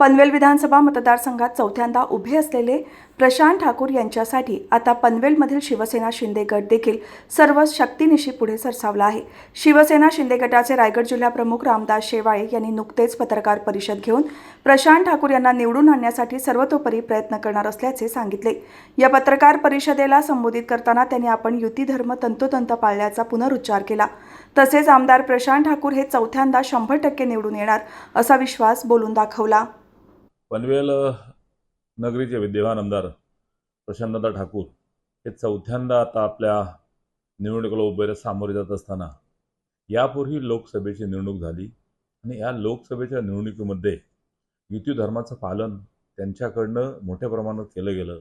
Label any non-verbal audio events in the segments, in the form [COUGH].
पनवेल विधानसभा मतदारसंघात चौथ्यांदा उभे असलेले प्रशांत ठाकूर यांच्यासाठी आता पनवेलमधील शिवसेना शिंदे गट देखील सर्व शक्तीनिशी पुढे सरसावला आहे. शिवसेना शिंदे गटाचे रायगड जिल्हाप्रमुख रामदास शेवाळे यांनी नुकतेच पत्रकार परिषद घेऊन प्रशांत ठाकूर यांना निवडून आणण्यासाठी सर्वतोपरी प्रयत्न करणार असल्याचे सांगितले. या पत्रकार परिषदेला संबोधित करताना त्यांनी आपण युती धर्म तंतोतंत पाळल्याचा पुनरुच्चार केला. तसेच आमदार प्रशांत ठाकूर हे चौथ्यांदा शंभर टक्के निवडून येणार असा विश्वास बोलून दाखवला. पनवेल नगरीचे विद्यमान आमदार प्रशांतदा ठाकूर हे चौथ्यांदा आता आपल्या निवडणुकीला उभे सामोरे जात असताना यापूर्वी लोकसभेची निवडणूक झाली आणि या लोकसभेच्या निवडणुकीमध्ये युती धर्माचं पालन त्यांच्याकडनं मोठ्या प्रमाणात केलं गेलं.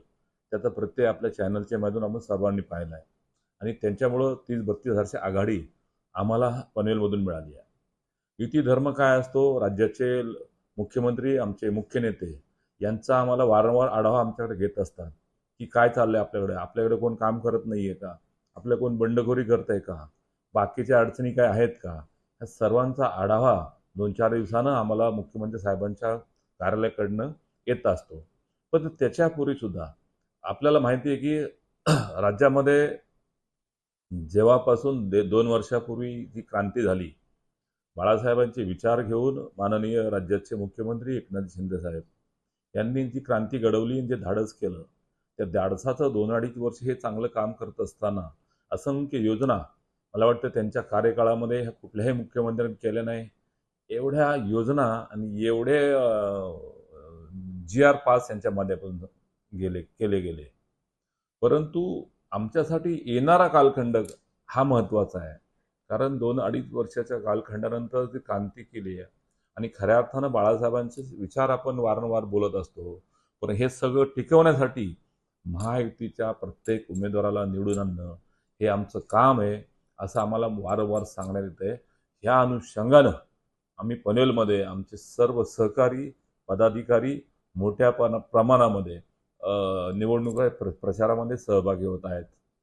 त्याचा प्रत्यय आपल्या चॅनलच्या माध्यमातून आपण सर्वांनी पाहिला आहे आणि त्यांच्यामुळं तीस बत्तीस हजारची आघाडी आम्हाला पनवेलमधून मिळाली आहे. युती धर्म काय असतो? राज्याचे मुख्यमंत्री आमचे मुख्य नेते यांचा आम्हाला वारंवार आढावा आमच्याकडे घेत असतात की काय चाललंय आपल्याकडे? आपल्याकडे कोण काम करत नाही आहे का? आपल्या कोण बंडखोरी करत आहे का? बाकीच्या अडचणी काय आहेत का? ह्या सर्वांचा आढावा दोन चार दिवसानं आम्हाला मुख्यमंत्री साहेबांच्या कार्यालयाकडनं येत असतो. पण त्याच्यापूर्वीसुद्धा आपल्याला माहिती आहे की [CLEARS THROAT] राज्यामध्ये जेव्हापासून दे दोन वर्षापूर्वी जी क्रांती झाली बाळासाहेबांचे विचार घेऊन माननीय राज्याचे मुख्यमंत्री एकनाथ शिंदे साहेब यांनी जी क्रांती घडवली आणि जे धाडस केलं त्या धाडसाचं दोन अडीच वर्ष हे चांगलं काम करत असताना असंख्य योजना मला वाटतं त्यांच्या कार्यकाळामध्ये ह्या कुठल्याही मुख्यमंत्र्यांनी केल्या नाही. एवढ्या योजना आणि एवढे जी आर पास यांच्या माध्यमातून गेले केले गेले. परंतु आमच्यासाठी येणारा कालखंड हा महत्त्वाचा आहे. कारण दोन अडीच वर्षाच्या कालखंडानंतर ती क्रांती केली आहे. आणि खऱ्या अर्थानं बाळासाहेबांचे विचार आपण वारंवार बोलत असतो. पण हे सगळं टिकवण्यासाठी महायुतीच्या प्रत्येक उमेदवाराला निवडून आणणं हे आमचं काम आहे असं आम्हाला वारंवार सांगण्यात येतं आहे ह्या अनुषंगानं आम्ही पनवेलमध्ये आमचे सर्व सहकारी पदाधिकारी मोठ्या प्रमाणामध्ये निवडणुका प्र प्रचारामध्ये सहभागी होत आहेत.